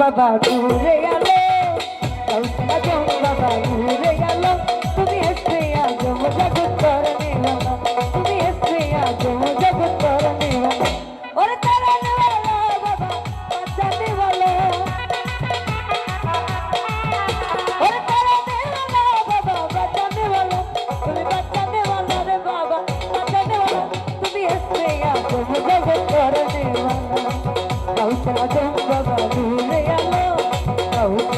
বাবা ঘুরে গেল। জম বাবা ঘুরে গেল। তুমি এসে আজ মজা করতে তুমি এসে আজ মজা করতে Saúde.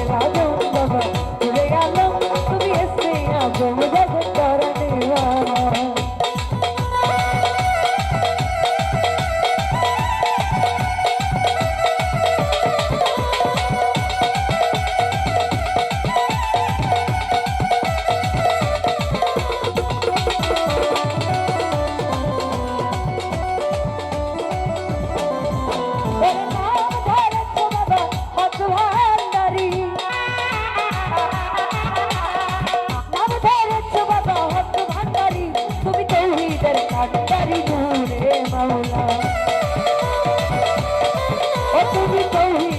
teve corrida.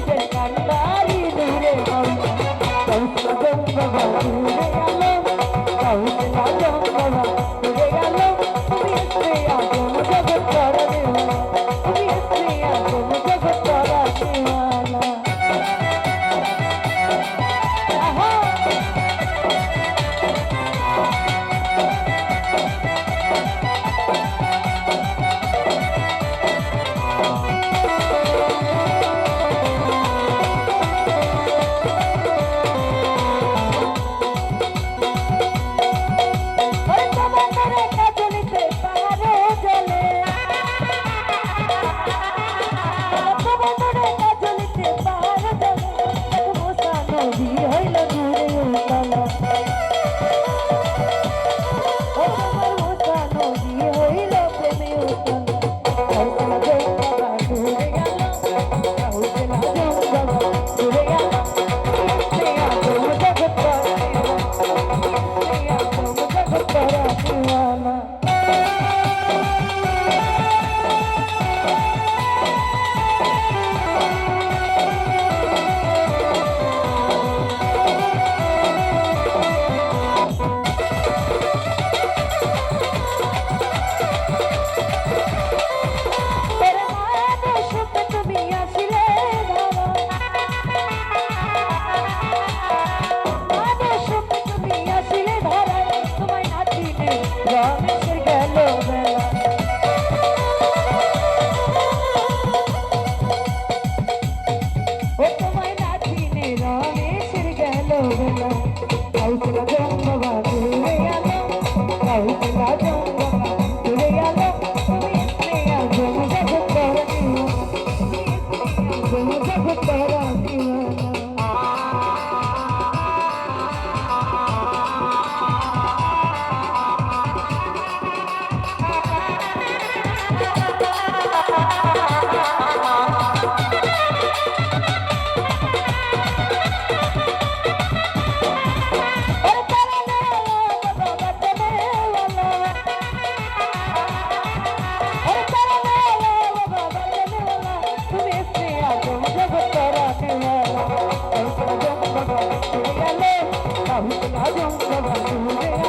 I don't know what to do.